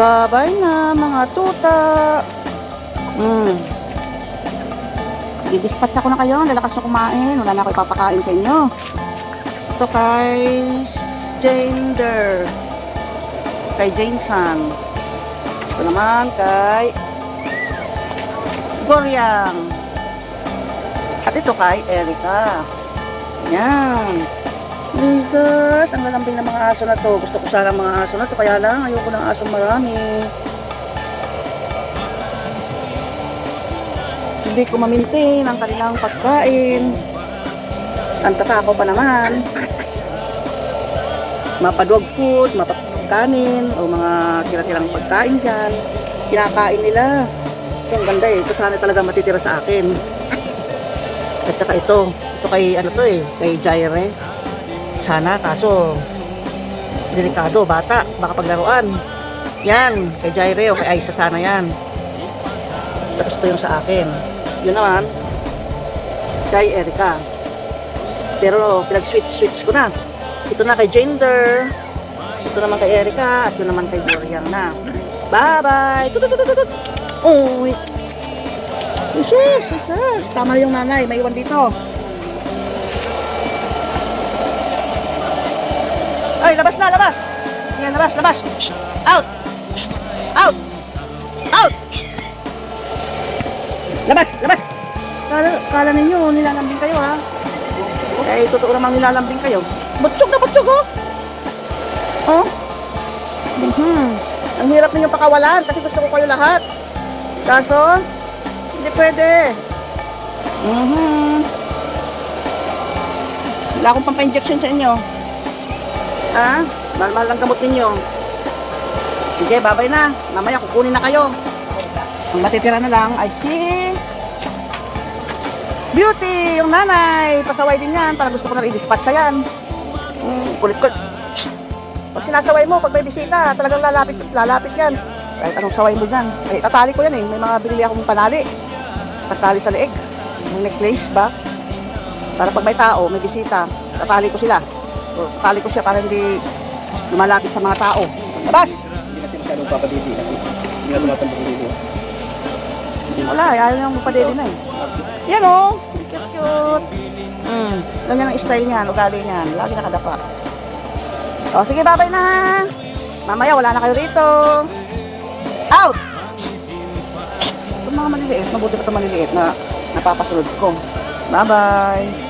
Babay na mga tuta. Hmm. Didispatch ako na kayo. Lalakas na kumain. Wala na ako ipapakain sa inyo. Ito kay Gender. Kay Jameson. Ito naman kay Goryang. At ito kay Erica. Yan. Jesus, ang lalambing ng mga aso na to. Gusto ko sana mga aso na to. Kaya lang, ayoko ng aso marami. Hindi ko ma-maintain ang kanilang pagkain. Ang tatako pa naman. Mapadog food, mapakanin, o mga tira-tirang pagkain dyan. Kinakain nila. Ito ang ganda eh. Ito sana talaga matitira sa akin. At saka ito. Ito kay ano to eh. Kay Jaire. Sana kaso delikado, bata, baka paglaruan. Yan, kay Jaire o kay Aisa sana yan. Tapos ito yung sa akin. Yun naman, kay Erica. Pero pinag-switch-switch ko na. Ito na kay Gender. Ito naman kay Erica. At yun naman kay Dorian na. Bye-bye! Tututututut! Uy! Jesus! Jesus! Tama yung nanay. May iwan dito. Ay, labas na, labas! Yan, labas, labas! Out! Out! Out! Labas, labas! Kala, kala ninyo, nilalambing kayo ha? Eh, totoo namang nilalambing kayo. Butsog na butsog oh! Oh? Mhm. Ang hirap ninyong pakawalan kasi gusto ko kayo lahat. Kaso, hindi pwede. Mhm. Wala akong pampa-injection sa inyo. Ha? Mahal-mahal ang gamot ninyo. Sige, babay na. Mamaya kukunin na kayo. Ang matitira na lang ay si Beauty, yung nanay. Pasaway din yan. Para gusto ko na i-dispatch yan. Mm, kulit-kulit. Pag sinasaway mo, pag may bisita, talagang lalapit, lalapit yan. Kahit anong saway mo dyan. Ay, tatali ko yan eh. May mga binili akong panali. Tatali sa leeg. Yung necklace ba? Para pag may tao, may bisita, tatali ko sila. O, tatali ko siya para hindi lumalapit sa mga tao. Labas! Hindi kasi masyadong papadidi kasi hindi na tumatambok dito. Wala, ayaw niyang mapadede na eh. Yan o, cute cute. Mm, ganyan ang style niyan, ugali niyan. Lagi nakadapa. O, sige, babay na. Mamaya, wala na kayo rito. Out! Ito mga maliliit, mabuti pa ito maliliit na napapasunod ko. Bye-bye!